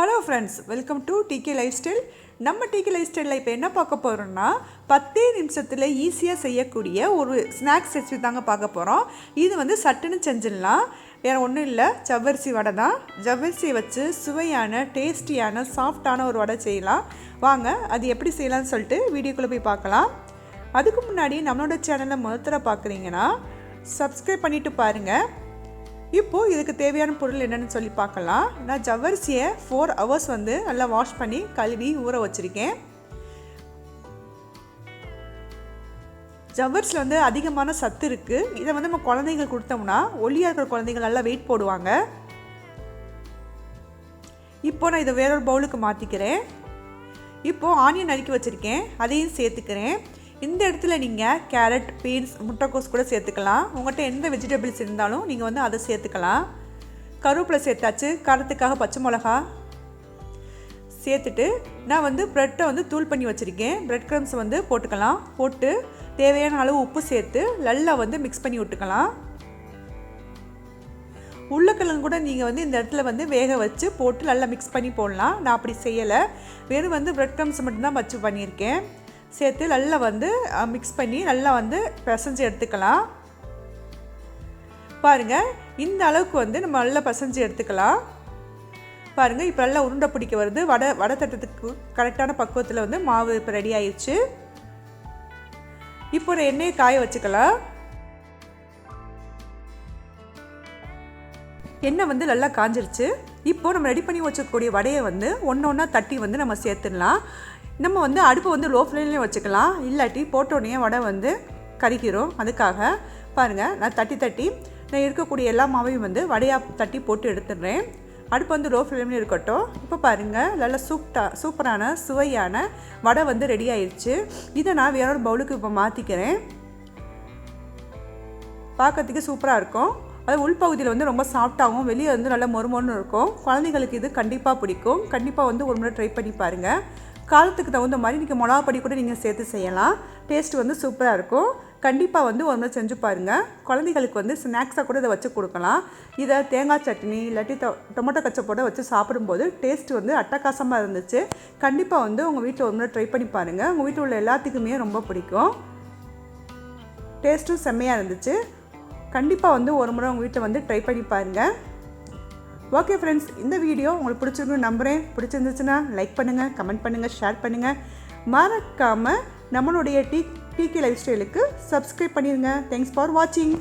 Hello friends welcome to DK lifestyle நம்ம DK life ஸ்டைலில் இப்போ என்ன பார்க்க போகிறோம்னா பத்தே நிமிஷத்தில் ஈஸியாக செய்யக்கூடிய ஒரு ஸ்நாக்ஸ் ரெசிபி தாங்க பார்க்க போகிறோம் இது வந்து சட்டுன்னு செஞ்சிடலாம். வேறு ஒன்றும் இல்லை ஜவ்வரிசி வடை தான். ஜவ்வரிசியை வச்சு சுவையான டேஸ்டியான சாஃப்டான ஒரு வடை செய்யலாம். வாங்க அது எப்படி செய்யலாம்னு சொல்லிட்டு வீடியோக்குள்ளே போய் பார்க்கலாம். அதுக்கு முன்னாடி நம்மளோட சேனலை முதல்ல பார்க்குறீங்கன்னா சப்ஸ்கிரைப் பண்ணிவிட்டு பாருங்கள் இப்போது இதுக்கு தேவையான பொருள் என்னென்னு சொல்லி பார்க்கலாம். நான் ஜவ்வரிசியை ஃபோர் ஹவர்ஸ் வந்து நல்லா வாஷ் பண்ணி கழுவி ஊற வச்சுருக்கேன். ஜவ்வரிசியில் வந்து அதிகமான சத்து இருக்குது இதை வந்து நம்ம குழந்தைங்களுக்கு கொடுத்தோம்னா ஒல்லியாக இருக்கிற குழந்தைங்க நல்லா வெயிட் போடுவாங்க. இப்போ நான் இதை வேறொரு பவுலுக்கு மாற்றிக்கிறேன் இப்போது ஆனியன் நறுக்கி வச்சுருக்கேன். அதையும் சேர்த்துக்கிறேன். இந்த இடத்துல நீங்கள் கேரட் பீன்ஸ் முட்டைக்கோஸ் கூட சேர்த்துக்கலாம். உங்கள்கிட்ட எந்த வெஜிடபிள்ஸ் இருந்தாலும் நீங்கள் வந்து அதை சேர்த்துக்கலாம். கருவேப்பிலை சேர்த்தாச்சு. காரத்துக்காக பச்சை மிளகா சேர்த்துட்டு நான் வந்து ப்ரெட்டை வந்து தூள் பண்ணி வச்சுருக்கேன். ப்ரெட் க்ரம்ஸ் வந்து போட்டுக்கலாம். போட்டு தேவையான அளவு உப்பு சேர்த்து நல்லா வந்து மிக்ஸ் பண்ணி விட்டுக்கலாம். உருளைக்கிழங்கு கூட நீங்கள் வந்து இந்த இடத்துல வந்து வேக வச்சு போட்டு நல்லா மிக்ஸ் பண்ணி போடலாம். நான் அப்படி செய்யலை. வெறும் வந்து ப்ரெட் க்ரம்ஸ் மட்டும்தான் வச்சு பண்ணியிருக்கேன். சேர்த்து நல்லா வந்து மிக்ஸ் பண்ணி நல்லா வந்து பிசைஞ்சு எடுத்துக்கலாம். பாருங்கள் இந்த அளவுக்கு வந்து நம்ம நல்லா பிசைஞ்சு எடுத்துக்கலாம். பாருங்கள் இப்போ நல்லா உருண்டை பிடிக்க வருது. வடை வடை தட்டத்துக்கு கரெக்டான பக்குவத்தில் வந்து மாவு இப்போ ரெடி ஆயிடுச்சு இப்போ ஒரு எண்ணெயை காய வச்சுக்கலாம். எண்ணெய் வந்து நல்லா காஞ்சிருச்சு. இப்போது நம்ம ரெடி பண்ணி வச்சக்கூடிய வடையை வந்து ஒன்று ஒன்றா தட்டி வந்து நம்ம சேர்த்துடலாம். நம்ம வந்து அடுப்பை வந்து லோ ஃப்ளேம்லேயும் வச்சுக்கலாம். இல்லாட்டி போட்டோடனே வடை வந்து கறிக்கிறோம் அதுக்காக பாருங்கள் நான் தட்டி தட்டி நான் இருக்கக்கூடிய எல்லா மாவையும் வந்து வடையாக தட்டி போட்டு எடுத்துடுறேன். அடுப்பு வந்து லோ ஃப்ளேம்லேயும் இருக்கட்டும். இப்போ பாருங்கள் நல்லா சூப்டா சூப்பரான சுவையான வடை வந்து ரெடி ஆயிடுச்சு இதை நான் வேற ஒரு பவுலுக்கு இப்போ மாற்றிக்கிறேன் பார்க்கறதுக்கு சூப்பராக இருக்கும். அது உள்பகுதியில் வந்து ரொம்ப சாஃப்டாகவும் வெளியே வந்து நல்லா மொறுமொறுன்னு இருக்கும். குழந்தைங்களுக்கு இது கண்டிப்பாக பிடிக்கும். கண்டிப்பாக வந்து ஒரு முறை ட்ரை பண்ணி பாருங்கள் காலத்துக்கு தகுந்த மாதிரி நீங்கள் மிளகா பொடி கூட நீங்கள் சேர்த்து செய்யலாம். டேஸ்ட் வந்து சூப்பராக இருக்கும். கண்டிப்பாக வந்து ஒரு முறை செஞ்சு பாருங்கள் குழந்தைகளுக்கு வந்து ஸ்நாக்ஸாக கூட இதை வச்சு கொடுக்கலாம். இதை தேங்காய் சட்னி இல்லாட்டி டொ டொமேட்டோ கச்சப்போட வச்சு சாப்பிடும்போது டேஸ்ட் வந்து அட்டகாசமாக இருந்துச்சு. கண்டிப்பாக வந்து உங்கள் வீட்டில் ஒரு முறை ட்ரை பண்ணி பாருங்கள் உங்கள் வீட்டில் உள்ள எல்லாத்துக்குமே ரொம்ப பிடிக்கும். டேஸ்ட்டும் செம்மையாக இருந்துச்சு. கண்டிப்பாக வந்து ஒரு முறை உங்கள் வீட்டில் வந்து ட்ரை பண்ணி பாருங்கள் ஓகே ஃப்ரெண்ட்ஸ் இந்த வீடியோ உங்களுக்கு பிடிச்சிருக்குன்னு நம்புகிறேன் பிடிச்சிருந்துச்சுன்னா லைக் பண்ணுங்கள் கமெண்ட் பண்ணுங்கள் ஷேர் பண்ணுங்கள் மறக்காமல் நம்மளுடைய டீ டிகே லைஃப் ஸ்டைலுக்கு சப்ஸ்கிரைப் பண்ணிடுங்க தேங்க்ஸ் ஃபார் வாட்சிங்